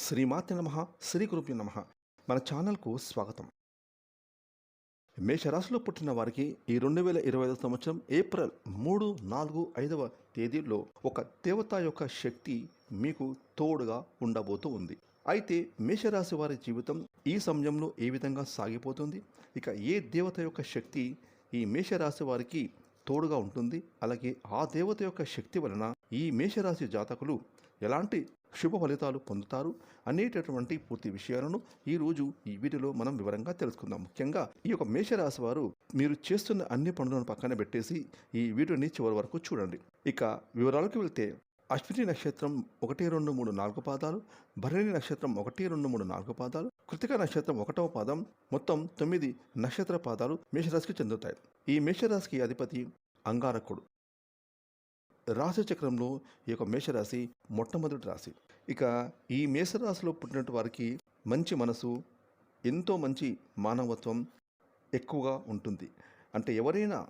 శ్రీమాతి నమ శ్రీ గురుభ్యో నమ. మన ఛానల్కు స్వాగతం. మేషరాశిలో పుట్టిన వారికి ఈ రెండు వేల ఇరవై ఐదు సంవత్సరం ఏప్రిల్ మూడు నాలుగు ఐదవ తేదీల్లో ఒక దేవత యొక్క శక్తి మీకు తోడుగా ఉండబోతూ ఉంది. అయితే మేషరాశి వారి జీవితం ఈ సమయంలో ఏ విధంగా సాగిపోతుంది? ఇక ఏ దేవత యొక్క శక్తి ఈ మేషరాశి వారికి తోడుగా ఉంటుంది? అలాగే ఆ దేవత యొక్క శక్తి వలన ఈ మేషరాశి జాతకులు ఎలాంటి శుభ ఫలితాలు పొందుతారు అనేటటువంటి పూర్తి విషయాలను ఈరోజు ఈ వీడియోలో మనం వివరంగా తెలుసుకుందాం. ముఖ్యంగా ఈ యొక్క మేషరాశి వారు మీరు చేస్తున్న అన్ని పనులను పక్కన పెట్టేసి ఈ వీడియోని చివరి వరకు చూడండి. ఇక వివరాలకు వెళ్తే అశ్విని నక్షత్రం ఒకటి రెండు మూడు నాలుగు పాదాలు భరణి నక్షత్రం ఒకటి రెండు మూడు నాలుగు పాదాలు కృతిక నక్షత్రం ఒకటవ పాదం మొత్తం తొమ్మిది నక్షత్ర పాదాలు మేషరాశికి చెందుతాయి. ఈ మేషరాశికి అధిపతి అంగారకుడు. రాశి చక్రంలో ఈ యొక్క మేషరాశి మొట్టమొదటి రాశి. ఇక ఈ మేషరాశిలో పుట్టినటువంటి వారికి మంచి మనసు ఎంతో మంచి మానవత్వం ఎక్కువగా ఉంటుంది. అంటే ఎవరైనా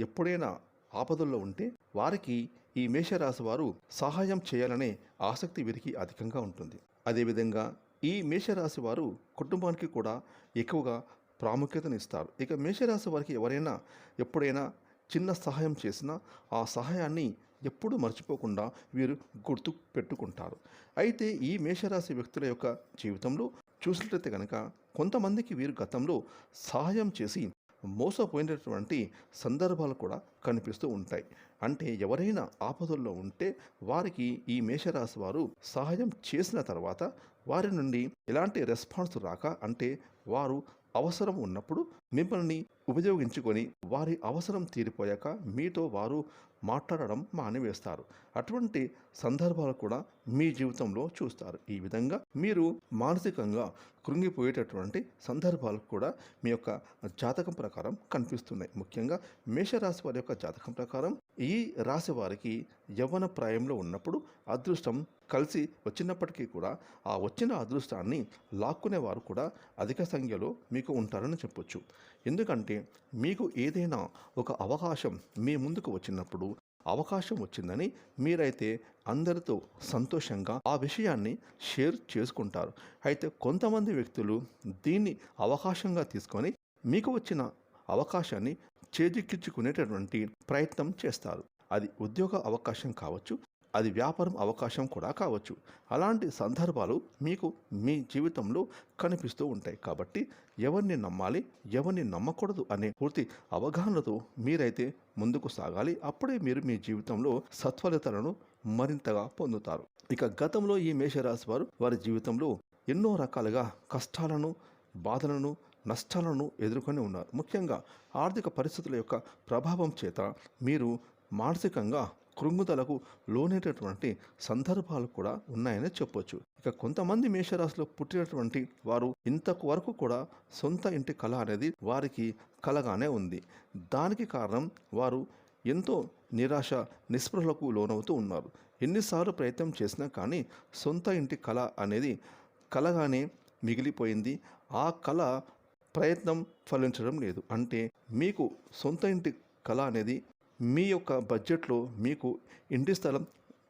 ఎప్పుడైనా ఆపదల్లో ఉంటే వారికి ఈ మేషరాశి వారు సహాయం చేయాలనే ఆసక్తి వీరికి అధికంగా ఉంటుంది. అదేవిధంగా ఈ మేషరాశి వారు కుటుంబానికి కూడా ఎక్కువగా ప్రాముఖ్యతనిస్తారు ఇక మేషరాశి వారికి ఎవరైనా ఎప్పుడైనా చిన్న సహాయం చేసినా ఆ సహాయాన్ని ఎప్పుడూ మర్చిపోకుండా వీరు గుర్తు పెట్టుకుంటారు. అయితే ఈ మేషరాశి వ్యక్తుల యొక్క జీవితంలో చూసినట్లయితే కనుక కొంతమందికి వీరు గతంలో సహాయం చేసి మోసపోయినటువంటి సందర్భాలు కూడా కనిపిస్తూ ఉంటాయి. అంటే ఎవరైనా ఆపదల్లో ఉంటే వారికి ఈ మేషరాశి వారు సహాయం చేసిన తర్వాత వారి నుండి ఎలాంటి రెస్పాన్స్ రాక అంటే వారు అవసరం ఉన్నప్పుడు మిమ్మల్ని ఉపయోగించుకొని వారి అవసరం తీరిపోయాక మీతో వారు మాట్లాడడం మానివేస్తారు. అటువంటి సందర్భాలు కూడా మీ జీవితంలో చూస్తారు. ఈ విధంగా మీరు మానసికంగా కృంగిపోయేటటువంటి సందర్భాలు కూడా మీ యొక్క జాతకం ప్రకారం కనిపిస్తున్నాయి. ముఖ్యంగా మేషరాశి వారి యొక్క జాతకం ప్రకారం ఈ రాశి వారికి యవ్వన ప్రాయంలో ఉన్నప్పుడు అదృష్టం కలిసి వచ్చినప్పటికీ కూడా ఆ వచ్చిన అదృష్టాన్ని లాక్కునే వారు కూడా అధిక సంఖ్యలో మీకు ఉంటారని చెప్పొచ్చు. ఎందుకంటే మీకు ఏదైనా ఒక అవకాశం మీ ముందుకు వచ్చినప్పుడు అవకాశం వచ్చిందని మీరైతే అందరితో సంతోషంగా ఆ విషయాన్ని షేర్ చేసుకుంటారు. అయితే కొంతమంది వ్యక్తులు దీన్ని అవకాశంగా తీసుకొని మీకు వచ్చిన అవకాశాన్ని చేజిక్కించుకునేటటువంటి ప్రయత్నం చేస్తారు. అది ఉద్యోగ అవకాశం కావచ్చు అది వ్యాపారం అవకాశం కూడా కావచ్చు. అలాంటి సందర్భాలు మీకు మీ జీవితంలో కనిపిస్తూ ఉంటాయి. కాబట్టి ఎవరిని నమ్మాలి ఎవరిని నమ్మకూడదు అనే పూర్తి అవగాహనతో మీరైతే ముందుకు సాగాలి. అప్పుడే మీరు మీ జీవితంలో సత్ఫలితాలను మరింతగా పొందుతారు. ఇక గతంలో ఈ మేషరాశి వారు వారి జీవితంలో ఎన్నో రకాలుగా కష్టాలను బాధలను నష్టాలను ఎదుర్కొని ఉన్నారు. ముఖ్యంగా ఆర్థిక పరిస్థితుల యొక్క ప్రభావం చేత మీరు మానసికంగా కృంగుదలకు లోనేటటువంటి సందర్భాలు కూడా ఉన్నాయని చెప్పొచ్చు. ఇక కొంతమంది మేషరాశిలో పుట్టినటువంటి వారు ఇంతకు వరకు కూడా సొంత ఇంటి కళ అనేది వారికి కలగానే ఉంది. దానికి కారణం వారు ఎంతో నిరాశ నిస్పృహలకు లోనవుతూ ఉన్నారు. ఎన్నిసార్లు ప్రయత్నం చేసినా కానీ సొంత ఇంటి కళ అనేది కలగానే మిగిలిపోయింది. ఆ కళ ప్రయత్నం ఫలించడం లేదు. అంటే మీకు సొంత ఇంటి కళ అనేది మీ యొక్క బడ్జెట్లో మీకు ఇంటి స్థలం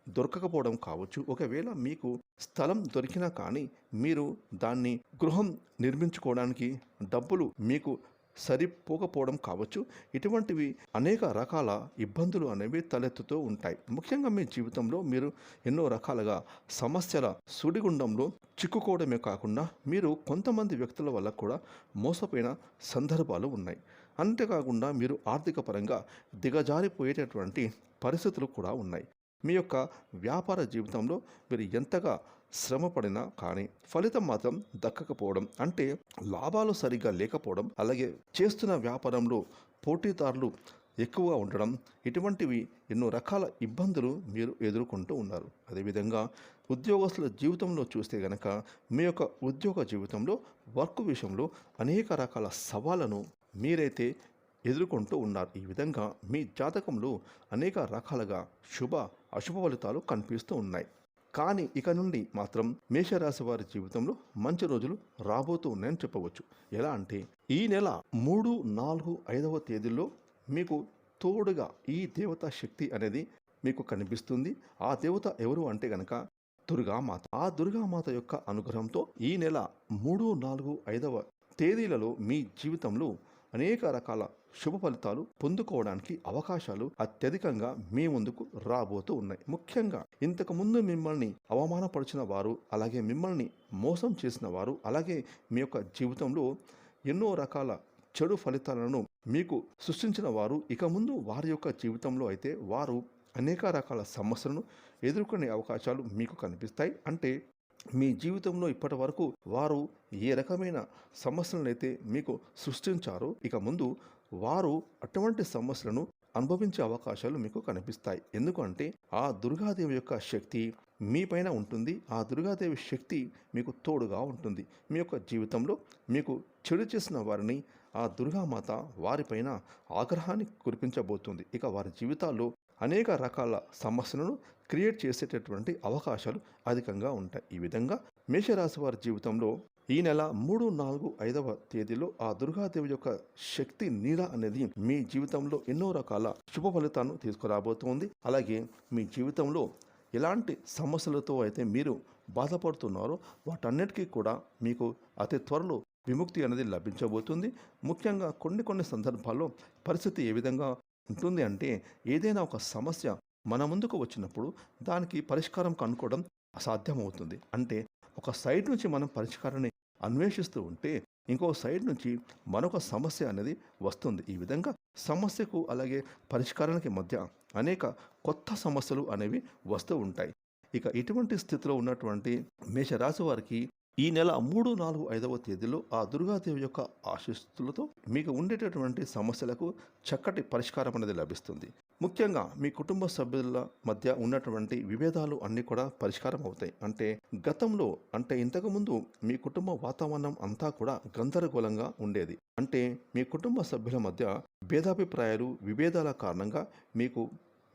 దొరకకపోవడం కావచ్చు. ఒకవేళ మీకు స్థలం దొరికినా కానీ మీరు దాన్ని గృహం నిర్మించుకోవడానికి డబ్బులు మీకు సరిపోకపోవడం కావచ్చు. ఇటువంటివి అనేక రకాల ఇబ్బందులు అనేవి తలెత్తుతూ ఉంటాయి. ముఖ్యంగా మీ జీవితంలో మీరు ఎన్నో రకాలుగా సమస్యల సుడిగుండంలో చిక్కుకోవడమే కాకుండా మీరు కొంతమంది వ్యక్తుల వల్ల కూడా మోసపోయిన సందర్భాలు ఉన్నాయి. అంతేకాకుండా మీరు ఆర్థిక పరంగా దిగజారిపోయేటటువంటి పరిస్థితులు కూడా ఉన్నాయి. మీ యొక్క వ్యాపార జీవితంలో మీరు ఎంతగా శ్రమపడినా కానీ ఫలితం మాత్రం దక్కకపోవడం అంటే లాభాలు సరిగ్గా లేకపోవడం అలాగే చేస్తున్న వ్యాపారంలో పోటీదారులు ఎక్కువగా ఉండడం ఇటువంటివి ఎన్నో రకాల ఇబ్బందులు మీరు ఎదుర్కొంటూ ఉన్నారు. అదేవిధంగా ఉద్యోగస్తుల జీవితంలో చూస్తే గనక మీ యొక్క ఉద్యోగ జీవితంలో వర్క్ విషయంలో అనేక రకాల సవాళ్ళను మీరైతే ఎదుర్కొంటూ ఉన్నారు. ఈ విధంగా మీ జాతకంలో అనేక రకాలుగా శుభ అశుభ ఫలితాలు కనిపిస్తూ ఉన్నాయి. కానీ ఇక నుండి మాత్రం మేషరాశి వారి జీవితంలో మంచి రోజులు రాబోతూ ఉన్నాయని చెప్పవచ్చు. ఎలా అంటే ఈ నెల మూడు నాలుగు ఐదవ తేదీల్లో మీకు తోడుగా ఈ దేవతా శక్తి అనేది మీకు కనిపిస్తుంది. ఆ దేవత ఎవరు అంటే గనక దుర్గామాత. ఆ దుర్గామాత యొక్క అనుగ్రహంతో ఈ నెల మూడు నాలుగు ఐదవ తేదీలలో మీ జీవితంలో అనేక రకాల శుభ ఫలితాలు పొందుకోవడానికి అవకాశాలు అత్యధికంగా మీ ముందుకు రాబోతూ ఉన్నాయి. ముఖ్యంగా ఇంతకుముందు మిమ్మల్ని అవమానపరిచిన వారు అలాగే మిమ్మల్ని మోసం చేసిన వారు అలాగే మీ యొక్క జీవితంలో ఎన్నో రకాల చెడు ఫలితాలను మీకు సృష్టించిన వారు ఇక ముందు వారి యొక్క జీవితంలో అయితే వారు అనేక రకాల సమస్యలను ఎదుర్కొనే అవకాశాలు మీకు కనిపిస్తాయి. అంటే మీ జీవితంలో ఇప్పటి వరకు వారు ఏ రకమైన సమస్యలను అయితే మీకు సృష్టించారో ఇక ముందు వారు అటువంటి సమస్యలను అనుభవించే అవకాశాలు మీకు కనిపిస్తాయి. ఎందుకంటే ఆ దుర్గాదేవి యొక్క శక్తి మీపైన ఉంటుంది. ఆ దుర్గాదేవి శక్తి మీకు తోడుగా ఉంటుంది. మీ యొక్క జీవితంలో మీకు చెడు చేసిన వారిని ఆ దుర్గామాత వారిపైన ఆగ్రహాన్ని కురిపించబోతుంది. ఇక వారి జీవితాల్లో అనేక రకాల సమస్యలను క్రియేట్ చేసేటటువంటి అవకాశాలు అధికంగా ఉంటాయి. ఈ విధంగా మేషరాశి వారి జీవితంలో ఈ నెల మూడు నాలుగు ఐదవ తేదీలో ఆ దుర్గాదేవి యొక్క శక్తి నీడ అనేది మీ జీవితంలో ఎన్నో రకాల శుభ ఫలితాలను తీసుకురాబోతోంది. అలాగే మీ జీవితంలో ఎలాంటి సమస్యలతో అయితే మీరు బాధపడుతున్నారో వాటన్నిటికీ కూడా మీకు అతి త్వరలో విముక్తి అనేది లభించబోతుంది. ముఖ్యంగా కొన్ని కొన్ని సందర్భాల్లో పరిస్థితి ఏ విధంగా ఉంటుంది అంటే ఏదైనా ఒక సమస్య మన ముందుకు వచ్చినప్పుడు దానికి పరిష్కారం కనుక్కోవడం అసాధ్యమవుతుంది. అంటే ఒక సైడ్ నుంచి మనం పరిష్కారాన్ని అన్వేషిస్తూ ఉంటే ఇంకో సైడ్ నుంచి మరొక సమస్య అనేది వస్తుంది. ఈ విధంగా సమస్యకు అలాగే పరిష్కారానికి మధ్య అనేక కొత్త సమస్యలు అనేవి వస్తూ ఉంటాయి. ఇక ఇటువంటి స్థితిలో ఉన్నటువంటి మేషరాశి వారికి ఈ నెల మూడు నాలుగు ఐదవ తేదీలో ఆ దుర్గాదేవి యొక్క ఆశీస్సులతో మీకు ఉండేటటువంటి సమస్యలకు చక్కటి పరిష్కారం అనేది లభిస్తుంది. ముఖ్యంగా మీ కుటుంబ సభ్యుల మధ్య ఉన్నటువంటి విభేదాలు అన్నీ కూడా పరిష్కారం అవుతాయి. అంటే గతంలో అంటే ఇంతకుముందు మీ కుటుంబ వాతావరణం అంతా కూడా గందరగోళంగా ఉండేది. అంటే మీ కుటుంబ సభ్యుల మధ్య భేదాభిప్రాయాలు విభేదాల కారణంగా మీకు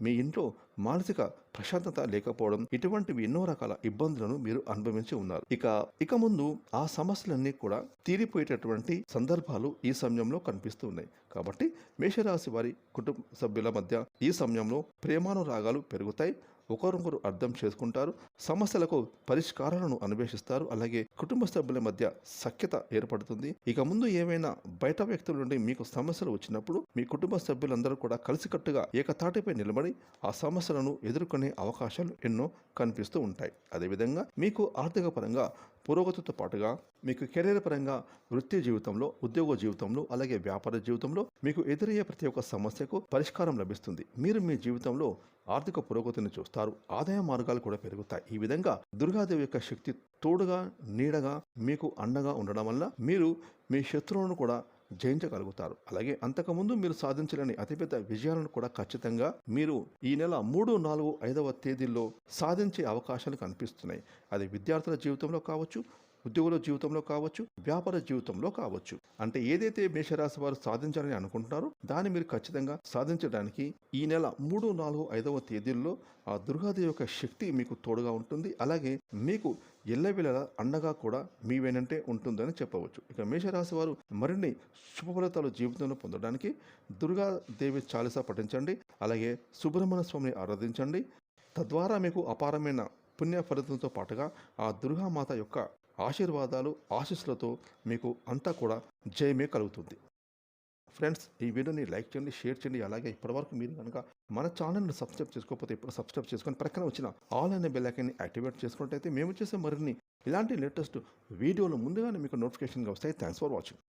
మీ ఇంట్లో మానసిక ప్రశాంతత లేకపోవడం ఇటువంటివి ఎన్నో రకాల ఇబ్బందులను మీరు అనుభవించి ఉన్నారు. ఇక ఇక ముందు ఆ సమస్యలన్నీ కూడా తీరిపోయేటటువంటి సందర్భాలు ఈ సమయంలో కనిపిస్తూ ఉన్నాయి. కాబట్టి మేషరాశి వారి కుటుంబ సభ్యుల మధ్య ఈ సమయంలో ప్రేమానురాగాలు పెరుగుతాయి. ఒకరొకరు అర్థం చేసుకుంటారు సమస్యలకు పరిష్కారాలను అన్వేషిస్తారు. అలాగే కుటుంబ సభ్యుల మధ్య సఖ్యత ఏర్పడుతుంది. ఇక ముందు ఏమైనా బయట వ్యక్తుల నుండి మీకు సమస్యలు వచ్చినప్పుడు మీ కుటుంబ సభ్యులందరూ కూడా కలిసికట్టుగా ఏకతాటిపై నిలబడి ఆ సమస్యలను ఎదుర్కొనే అవకాశాలు ఎన్నో కనిపిస్తూ ఉంటాయి. అదేవిధంగా మీకు ఆర్థిక పరంగా పురోగతితో పాటుగా మీకు కెరీర్ పరంగా వృత్తి జీవితంలో ఉద్యోగ జీవితంలో అలాగే వ్యాపార జీవితంలో మీకు ఎదురయ్యే ప్రతి ఒక్క సమస్యకు పరిష్కారం లభిస్తుంది. మీరు మీ జీవితంలో ఆర్థిక పురోగతిని చూస్తారు. ఆదాయ మార్గాలు కూడా పెరుగుతాయి. ఈ విధంగా దుర్గాదేవి యొక్క శక్తి తోడుగా నీడగా మీకు అండగా ఉండడం వల్ల మీరు మీ శత్రువులను కూడా జయించగలుగుతారు. అలాగే అంతకుముందు మీరు సాధించలేని అతిపెద్ద విజయాలను కూడా ఖచ్చితంగా మీరు ఈ నెల మూడు నాలుగు ఐదవ తేదీల్లో సాధించే అవకాశాలు కనిపిస్తున్నాయి. అది విద్యార్థుల జీవితంలో కావచ్చు ఉద్యోగుల జీవితంలో కావచ్చు వ్యాపార జీవితంలో కావచ్చు. అంటే ఏదైతే మేషరాశి వారు సాధించాలని అనుకుంటున్నారో దాన్ని మీరు ఖచ్చితంగా సాధించడానికి ఈ నెల మూడు నాలుగు ఐదవ తేదీల్లో ఆ దుర్గాదేవి యొక్క శక్తి మీకు తోడుగా ఉంటుంది. అలాగే మీకు ఎల్లవేళలా అండగా కూడా మీ వెనంటే ఉంటుందని చెప్పవచ్చు. ఇక మేషరాశి వారు మరిన్ని శుభ ఫలితాలు జీవితంలో పొందడానికి దుర్గాదేవి చాలీసా పఠించండి. అలాగే సుబ్రహ్మణ్య స్వామిని ఆరాధించండి. తద్వారా మీకు అపారమైన పుణ్య ఫలితంతో పాటుగా ఆ దుర్గామాత యొక్క ఆశీర్వాదాలు ఆశీస్సులతో మీకు అంతా కూడా జయమే కలుగుతుంది. ఫ్రెండ్స్ ఈ వీడియోని లైక్ చేయండి షేర్ చేయండి. అలాగే ఇప్పటివరకు మీరు కనుక మన ఛానల్ని సబ్స్క్రైబ్ చేసుకోకపోతే ఇప్పుడు సబ్స్క్రైబ్ చేసుకొని ప్రక్కన వచ్చిన ఆల్ అనే బెల్ యాక్టివేట్ చేసుకున్నట్టయితే మేము చేసే మరిన్ని ఇలాంటి లేటెస్ట్ వీడియోలు ముందుగానే మీకు నోటిఫికేషన్గా వస్తాయి. Thanks for watching